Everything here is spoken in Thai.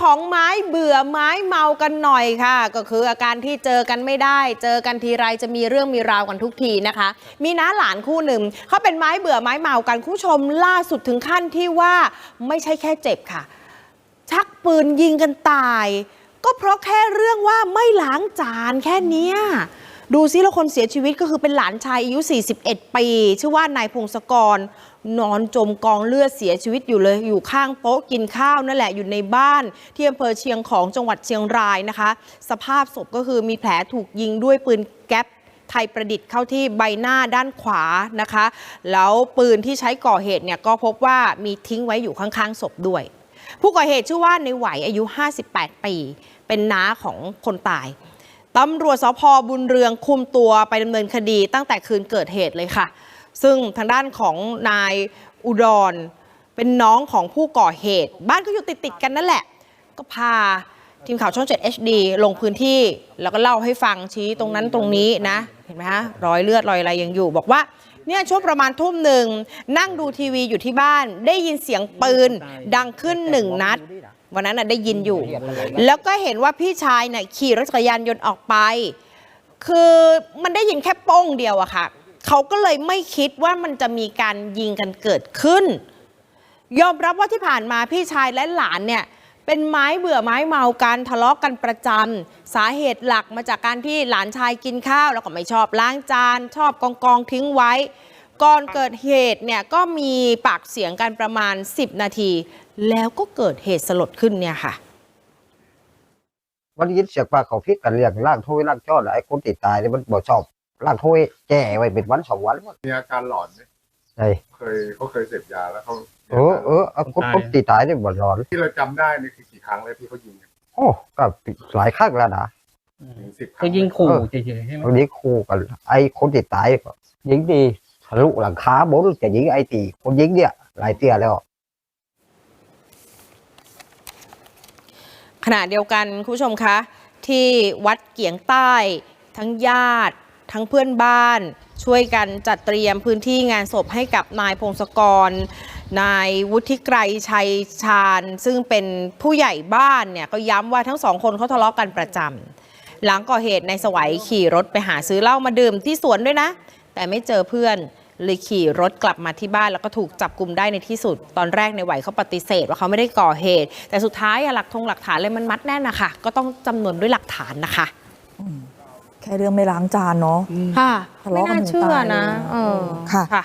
ของไม้เบื่อไม้เมากันหน่อยค่ะ ก็คืออาการที่เจอกันไม่ได้ เจอกันทีไรจะมีเรื่องมีราวกันทุกทีนะคะ มีน้าหลานคู่หนึ่งเขาเป็นไม้เบื่อไม้เมากันคุณผู้ชมล่าสุดถึงขั้นที่ว่าไม่ใช่แค่เจ็บค่ะ ชักปืนยิงกันตาย ก็เพราะแค่เรื่องว่าไม่ล้างจานแค่เนี้ย ดูซิแล้วคนเสียชีวิตก็คือเป็นหลานชายอายุ 41 ปี ชื่อว่านายพงศกร นอนจมกองเลือดเสียชีวิตอยู่เลยอยู่ข้างโต๊ะกินข้าวนั่นแหละอยู่ในบ้านที่อำเภอเชียงของจังหวัดเชียงรายนะคะ สภาพศพก็คือมีแผลถูกยิงด้วยปืนแก๊ปไทยประดิษฐ์เข้าที่ใบหน้าด้านขวานะคะ แล้วปืนที่ใช้ก่อเหตุเนี่ยก็พบว่ามีทิ้งไว้อยู่ข้างๆศพด้วย ผู้ก่อเหตุชื่อว่าในไหวอายุ 58 ปี เป็นน้าของคนตาย ตำรวจสพบุญเรืองคุมตัวไปดำเนินคดีตั้งแต่คืนเกิดเหตุเลยค่ะ ซึ่งทางด้านของนายอุดร เป็นน้องของผู้ก่อเหตุ บ้านก็อยู่ติดติดกันนั่นแหละ ก็พาทีมข่าวช่อง 7 HD ลงพื้นที่ แล้วก็เล่าให้ฟังชี้ตรงนั้นตรงนี้นะ เห็นไหมฮะรอยเลือดรอยอะไรยังอยู่ บอกว่า เนี่ยช่วงประมาณทุ่มหนึ่ง นั่งดูทีวีอยู่ที่บ้าน ได้ยินเสียงปืนดังขึ้นหนึ่งนัด วันนั้นน่ะได้ยินอยู่ แล้วก็เห็นว่าพี่ชายน่ะขี่รถจักรยานยนต์ออกไป คือมันได้ยินแค่โป้งเดียวอะค่ะ เขาก็เลยไม่คิดว่ามันจะมีการยิงกันเกิดขึ้น ยอมรับว่าที่ผ่านมาพี่ชายและหลานเนี่ย เป็นไม้เบื่อไม้เมากันทะเลาะกันประจำสาเหตุหลักมาจากการที่หลานชายกินข้าว แล้วก็ไม่ชอบล้างจาน ชอบกองกองๆทิ้งไว้ ก่อนเกิดเหตุเนี่ยก็มีปากเสียงกันประมาณ 10 นาที แล้วก็เกิดเหตุสลดขึ้นเนี่ยค่ะวันยินเสียงปลาเขาพิษกันเรื่องล่างถ้วยล่างจอดไอ้คนติดตายเนี่ยมันบ่ชอบล่างถ้วยแก่ไว้เป็นวันสองวันหมดมีอาการหลอนไหมใช่เคยเขาเคยเสพยาแล้วเขาเออเออเอาคนคนติดตายเนี่ยบ่ร้อน ที่เราจำได้นี่คือกี่ครั้งแล้วที่เขายิงกันโอ้ก็หลายครั้งแล้วนะถึงสิบครั้ก็งยิงขู่เออเฉยๆใช่ไหมวันนี้คู่กันไอ้คนติดตายก็ยิงดีทะลุหลังคาบนจะยิงไอ้ตีคนยิงเนี่ยหลายเตี้ยแล้วขณะเดียวกันคุณผู้ชมคะ ที่วัดเกียงใต้ ทั้งญาติ ทั้งเพื่อนบ้าน ช่วยกันจัดเตรียมพื้นที่งานศพให้กับนายพงศกร นายวุฒิไกรชัยชาญ ซึ่งเป็นผู้ใหญ่บ้านเนี่ยก็ย้ำว่าทั้งสองคนเขาทะเลาะกันประจำหลังก่อเหตุนายสวัยขี่รถไปหาซื้อเหล้ามาดื่มที่สวนด้วยนะ แต่ไม่เจอเพื่อนเลยขี่รถกลับมาที่บ้านแล้วก็ถูกจับกลุ่มได้ในที่สุด ตอนแรกในไหวเขาปฏิเสธว่าเขาไม่ได้ก่อเหตุ แต่สุดท้ายหลักทงหลักฐานเลยมันมัดแน่นนะคะก็ต้องจำนวนด้วยหลักฐานนะคะ ค่เรื่องไม่ล้างจานเนาะค่ะทะไม่เลาะกันน่าถึงเชื่อตายนะ เลยเออค่ะ ค่ะ